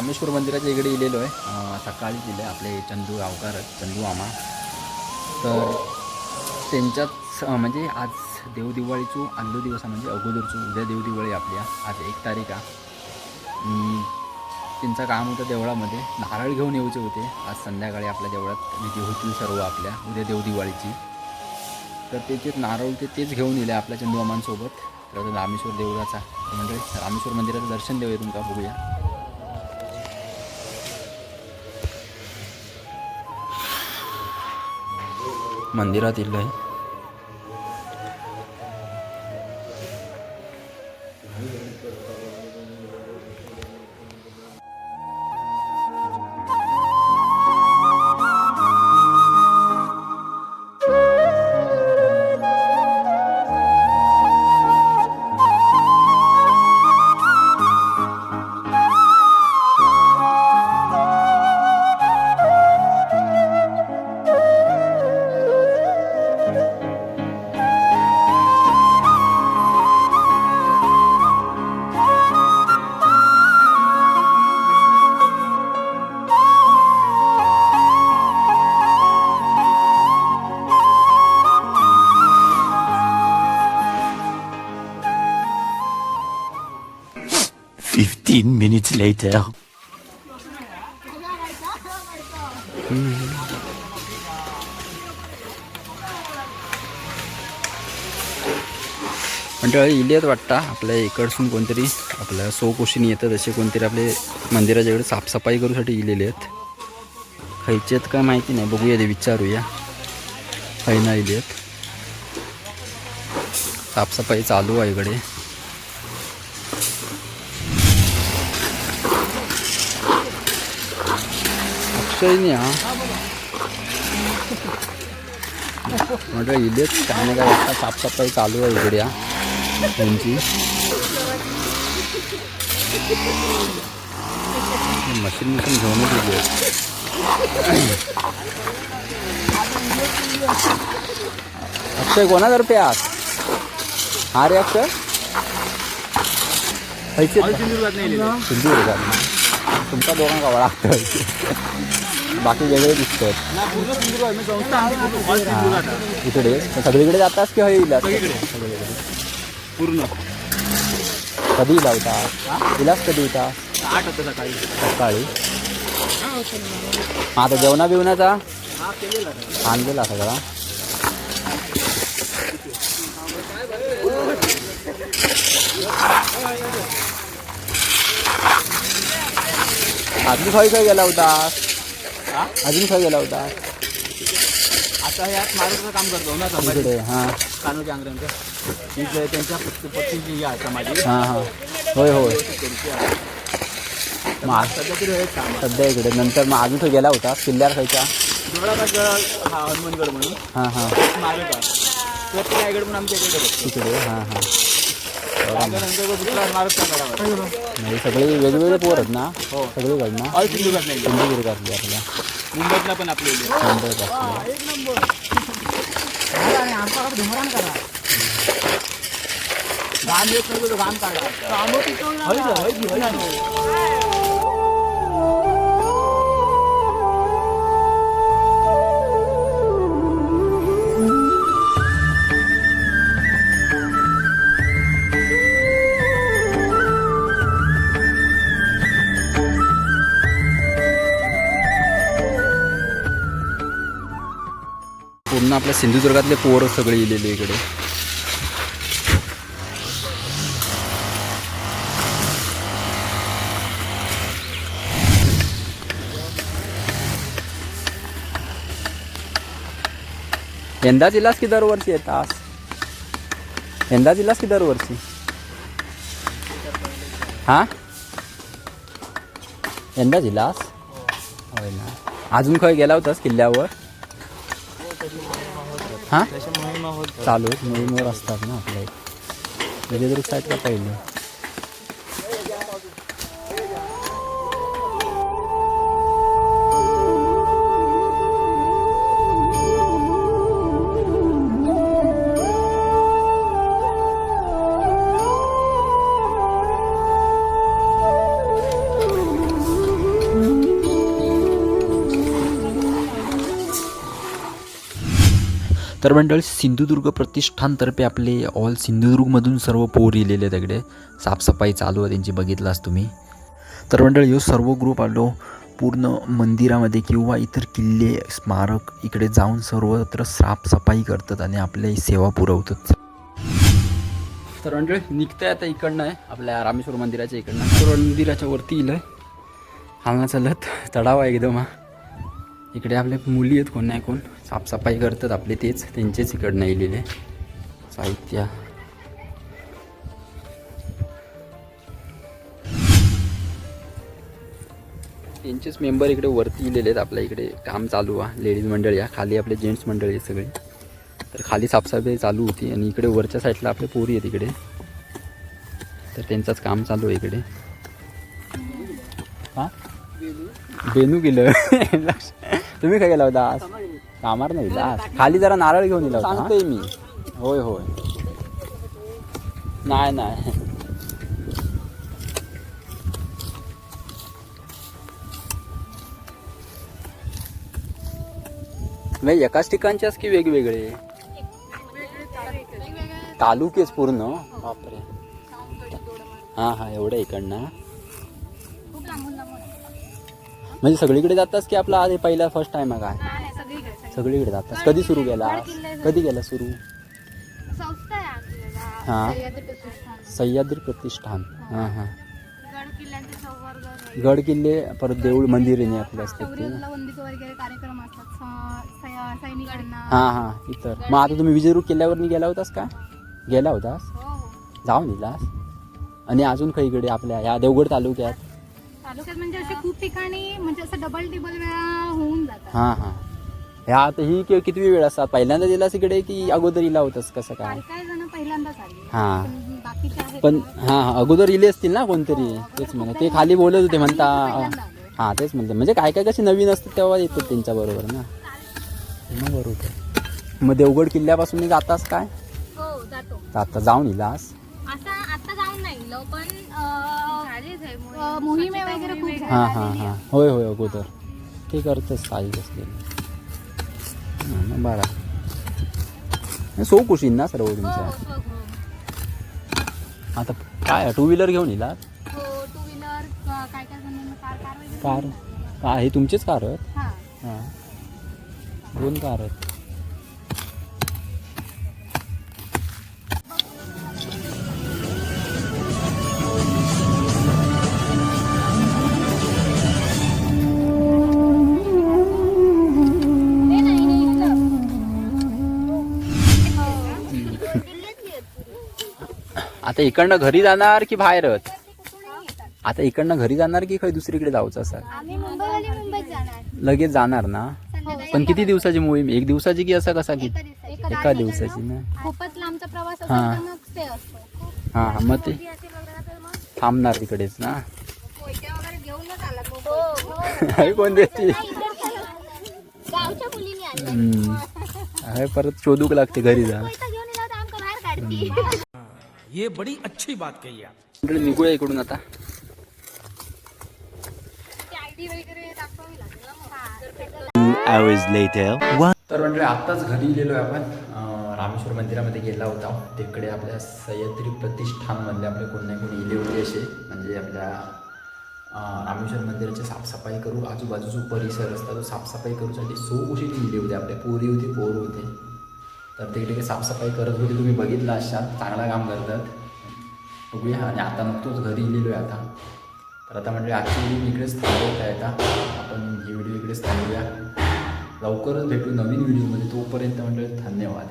रामेश्वर मंदिराच्या इकडे इलेलो आहे. सकाळीच इले आपले चंदू गावकर चंदू आमा तर त्यांच्याच म्हणजे आज देवदिवाळीचो आदलो दिवस म्हणजे अगोदरचो. उद्या देवदिवाळी आपल्या आज एक तारीख आहे. त्यांचं काम होतं देवळामध्ये. नारळ घेऊन येऊचे होते. आज संध्याकाळी आपल्या देवळात विधी होतील सर्व आपल्या. उद्या देवदिवाळीची. तर त्याचे नारळ ते तेच घेऊन येले आपल्या चंदूमामांसोबत तर रामेश्वर देवळाचा म्हणजे रामेश्वर मंदिराचं दर्शन देऊया तुमका बघूया. मंदिरात इल्लं आहे later. मंडळी आहेत वाटतं. आपल्या इकडसून कोणतरी आपल्या सो कोशीन येतात असे कोणतरी आपले मंदिराच्या इकडे साफसफाई करूसाठी इलेले आहेत. खायचे आहेत काय माहिती नाही बघूया ते विचारूया. काही नाही इले आहेत. साफसफाई चालू आहे इकडे. हा. म्हटलं इलेच काय ना काय आता साफसफाई चालू आहे इकडे त्यांची मशीन मशीन घेऊनच गेली अक्षय कोणातर्फे आहात हा रे अक्षय? सिंधुदुर्गात. तुमचा दोघांना कवा लागतं. बाकी वेगळे दिसतात. इकडे. सगळीकडे जातास की होईल पूर्ण. कधी लावता तिलाच कधी येता आठ होतं सकाळी. सकाळी. आता जेवणा बिवणाचा? हा केलेला आणलेला सगळा. अजून खय खय गेला होता हा? अजून खय गेला होता आता हे आज मारुतीचं काम करतो ना समाधी इकडे हां. कानोजी आंग्र्यांचं इथं त्यांच्या पत्नी- पत्नीची ही आहे समाधी हां हां. होय होय. मग सध्या तरी हेच काम सध्या इकडे. नंतर मग अजून तो गेला होता किल्ल्यावर खायचा डोळागड हा हनुमानगड म्हणून. हां हां. मारत तर ते रायगड म्हणून आमच्या इकडे बघतो तिकडे हां हां. रायगड नंतर दुसरा मारुतीचा गडावर म्हणजे सगळे वेगवेगळे पोर आहेत ना हो सगळीकडनं ऑल सिंधुदुर्गात नाही सिंधुदुर्गातले आपल्या मुंबईतला पण आपले इथे. मुंबईत असले आपल्या सिंधुदुर्गातले पोर सगळे इलेले इकडे. यंदा जिल्हास की दरवर्षी येतास यंदा जिल्हास की दरवर्षी? हा? यंदा जिल्हास होय ना. अजून खय गेला होतास किल्ल्यावर? हां? चालू आहेत. मोहीमवर असतात ना आपल्या वेगवेगळे साईड का पाहिजे तर मंडळ सिंधुदुर्ग प्रतिष्ठानतर्फे आपले ऑल सिंधुदुर्गमधून सर्व पोर इलेले तिकडे साफसफाई चालू आहे त्यांची बघितलास तुम्ही. तर मंडळ यो सर्व ग्रुप आलो पूर्ण मंदिरामध्ये किंवा इतर किल्ले स्मारक इकडे जाऊन सर्वत्र साफसफाई करतात आणि आपल्या सेवा पुरवतात. तर मंडळ निघतंय आता इकडनं आहे आपल्या रामेश्वर मंदिराच्या इकडनं. तर मंदिराच्या वरती इलं हालना चालत चढावा एकदम हा. इकडे आपल्या मुली आहेत कोण नाही कोण. साफसफाई करतात आपले तेच त्यांचेच इकडनं येलेले साहित्य. त्यांचेच मेंबर इकडे वरती इलेले आहेत आपल्या इकडे काम चालू आहे लेडीज मंडळी आहे. खाली आपले जेंट्स मंडळी आहे सगळे. तर खाली साफसफाई चालू होती आणि इकडे वरच्या साईडला आपले पोरी आहेत इकडे. तर त्यांचंच काम चालू आहे इकडे. हां? बेनू गेलं तुम्ही काय गेला होता आज? कामार नाही खाली जरा नारळ घेऊन दिला होता सांगतोय मी. होय होय. नाही नाही. नाही एकाच ठिकाणच्याच की वेगवेगळे? तालुकेच पूर्ण? बापरे. हां हां एवढं इकडनं. म्हणजे सगळीकडे जातास की आपला आधी पहिला फर्स्ट टाइम आहे काय? सगळीकडे जातास कधी सुरू केला? कधी केला सुरू? हा. सह्याद्री प्रतिष्ठान. प्रतिष्ठान. हां. हां गड किल्ले परत देऊळ मंदिर आपले असतात. ते. हां हां. इतर मग आता तुम्ही विजयरूप किल्ल्यावर गेला होतास का? गेला होतास? हो हो. जाऊन दिलास आणि अजून काही इकडे आपल्या या देवगड तालुक्यात? तालुक्यात म्हणजे असे खूप ठिकाणी म्हणजे असं डबल टिबल वेळा होऊन जातात. हां हां. ह्या आता ही कि- किती वेळ असतात पहिल्यांदा दिलास इकडे की अगोदर इला होतास कसं काय? जण पहिल्यांदाच आले. हां. पण बाकीचे आहेत पण ना, हां हां. अगोदर इले असतील ना कोणतरी? तेच म्हणा. ते खाली बोलत होते म्हणता. हां तेच म्हणते. म्हणजे काय काय कशी नवीन असतात तेव्हा येतात त्यांच्या बरोबर ना. मग बरोबर. मग देवगड किल्ल्यापासून जातास काय? हो जातो. आता जाऊन इलास आता आता जाऊन नाही गेलो पण अं, मोहिमे. वगैरे खूप हां झाल्या. हां हां. होय होय अगोदर. ते करतच काही असलेलं हां, मग बरं. सो कुशीन ना सर्व तुमच्या हो, हो, हो. आता काय टू व्हीलर घेऊन हो टू व्हीलर काय काय जणांना कार कार वगैरे कार? का हे तुमचेच कार आहेत? हा. हां. दोन कार आहेत. आता इकडनं घरी जाणार की बाहेरच. आता इकडनं घरी जाणार की काही दुसरीकडे जाऊचं असं? आम्ही मुंबईवाले मुंबईत जाणार. लगेच जाणार ना? पण किती दिवसाची मोहीम एक दिवसाची की असं कसा की? एका दिवसाची. ना? खूपच लांबचा प्रवास हा. हां हां मग ते थांबणार तिकडेच ना? कोयत्या वगैरे घेऊनच आला तो. अरे कोण देते? गावच्या मुलीने आणलं. हम्म. अरे परत शोधूक लागते घरी जा. ये बड़ी अच्छी बात कही आप। मंडळी निघूया इकडून आता. तर म्हणजे आत्ताच घरी गेलो आहे आपण रामेश्वर मंदिरामध्ये गेला होता. तिकडे आपल्या सह्याद्री प्रतिष्ठानमधले आपले कोण नाही कोणी इले होते असे. म्हणजे आपल्या रामेश्वर मंदिराची साफसफाई करू. आजूबाजूचा परिसर असता. तो साफसफाई करूसाठी सो उशी इले होते आपले? पोरी होते पोर होते. तर तिकडे साफसफाई करत होते तुम्ही बघितलं असाल चांगला काम करतात. बघूया आणि आता नुकतोच घरी गेलो आहे आता. तर आता म्हणजे आजची व्हिडिओ इकडेच थांबवत आहे आता. आपण ही व्हिडिओ इकडेच थांबवूया. लवकरच भेटू नवीन व्हिडिओमध्ये तोपर्यंत म्हणजे धन्यवाद.